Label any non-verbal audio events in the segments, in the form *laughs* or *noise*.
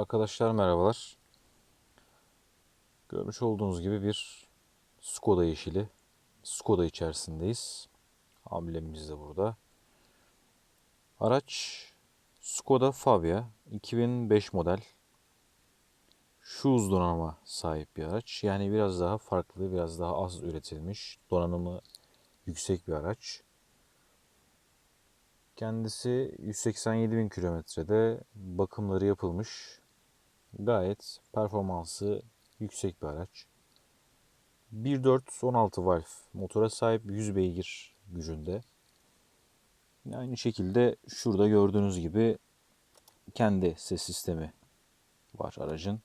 Arkadaşlar merhabalar. Görmüş olduğunuz gibi bir Skoda yeşili. Skoda içerisindeyiz. Amblemimiz de burada. Araç Skoda Fabia 2005 model. Şu uz donanıma sahip bir araç. Yani biraz daha farklı, biraz daha az üretilmiş. Donanımı yüksek bir araç. Kendisi 187 bin kilometrede bakımları yapılmış. Gayet performansı yüksek bir araç. 1.4 16 valve motora sahip 100 beygir gücünde. Aynı şekilde şurada gördüğünüz gibi kendi ses sistemi var aracın.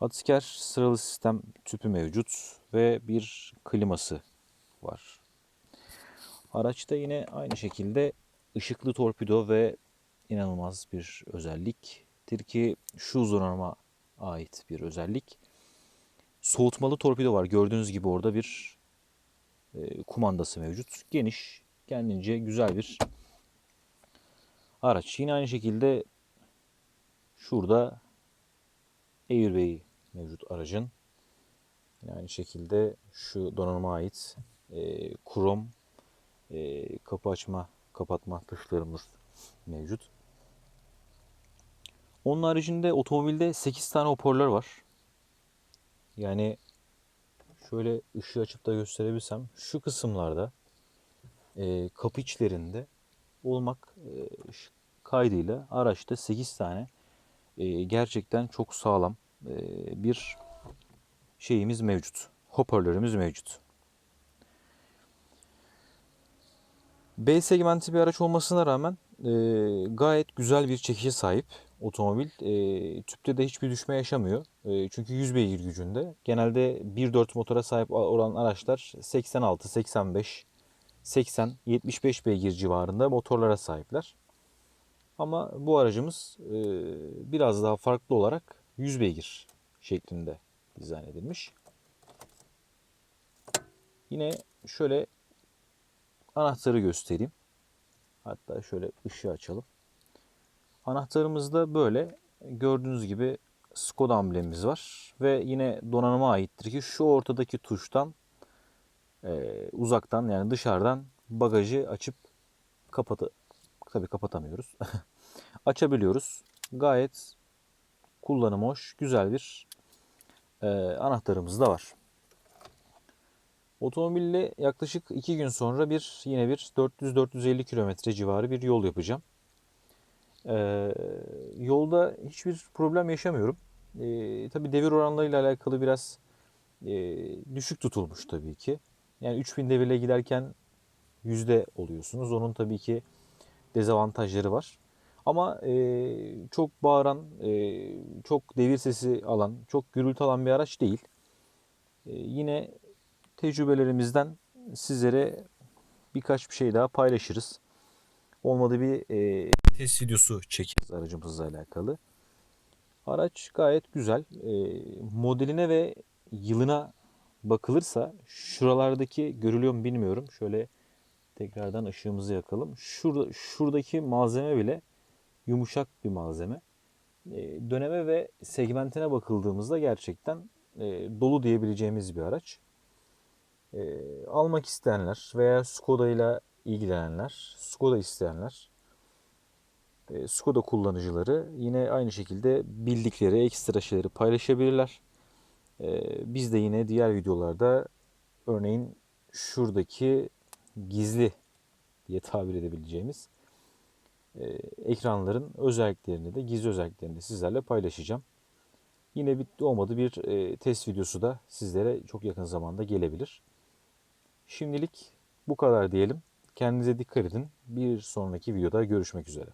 Atiker sıralı sistem tüpü mevcut ve bir kliması var. Araçta yine aynı şekilde ışıklı torpido ve inanılmaz bir özelliktir ki şu donanıma ait bir özellik. Soğutmalı torpido var. Gördüğünüz gibi orada bir e, kumandası mevcut. Geniş, kendince güzel bir araç. Yine aynı şekilde şurada airbag'i mevcut aracın. Yine aynı şekilde şu donanıma ait e, krom e, kapı açma kapatma tuşlarımız mevcut. Onun haricinde otomobilde 8 tane hoparlör var. Yani şöyle ışığı açıp da gösterebilsem şu kısımlarda e, kapı içlerinde olmak e, kaydıyla araçta 8 tane e, gerçekten çok sağlam e, bir şeyimiz mevcut. Hoparlörümüz mevcut. B segmenti bir araç olmasına rağmen e, gayet güzel bir çekişe sahip otomobil. E, tüpte de hiçbir düşme yaşamıyor. E, çünkü 100 beygir gücünde. Genelde 1.4 motora sahip olan araçlar 86, 85, 80, 75 beygir civarında motorlara sahipler. Ama bu aracımız e, biraz daha farklı olarak 100 beygir şeklinde dizayn edilmiş. Yine şöyle anahtarı göstereyim. Hatta şöyle ışığı açalım. Anahtarımızda böyle gördüğünüz gibi Skoda amblemimiz var. Ve yine donanıma aittir ki şu ortadaki tuştan e, uzaktan yani dışarıdan bagajı açıp kapatı tabi kapatamıyoruz. *laughs* Açabiliyoruz. Gayet kullanım hoş, güzel bir e, anahtarımız da var. Otomobille yaklaşık 2 gün sonra bir yine bir 400-450 kilometre civarı bir yol yapacağım. Ee, yolda hiçbir problem yaşamıyorum. Ee, tabii devir oranlarıyla alakalı biraz e, düşük tutulmuş tabii ki. Yani 3000 devirle giderken yüzde oluyorsunuz. Onun tabii ki dezavantajları var. Ama e, çok bağıran, e, çok devir sesi alan, çok gürültü alan bir araç değil. E, yine tecrübelerimizden sizlere birkaç bir şey daha paylaşırız. Olmadı bir e, test videosu çekeriz aracımızla alakalı. Araç gayet güzel. E, modeline ve yılına bakılırsa şuralardaki görülüyor mu bilmiyorum. Şöyle tekrardan ışığımızı yakalım. Şurada, şuradaki malzeme bile yumuşak bir malzeme. E, döneme ve segmentine bakıldığımızda gerçekten e, dolu diyebileceğimiz bir araç. E, almak isteyenler veya Skoda ile ilgilenenler, Skoda isteyenler, e, Skoda kullanıcıları yine aynı şekilde bildikleri ekstra şeyleri paylaşabilirler. E, biz de yine diğer videolarda örneğin şuradaki gizli diye tabir edebileceğimiz e, ekranların özelliklerini de gizli özelliklerini de sizlerle paylaşacağım. Yine bitti olmadı bir test videosu da sizlere çok yakın zamanda gelebilir. Şimdilik bu kadar diyelim. Kendinize dikkat edin. Bir sonraki videoda görüşmek üzere.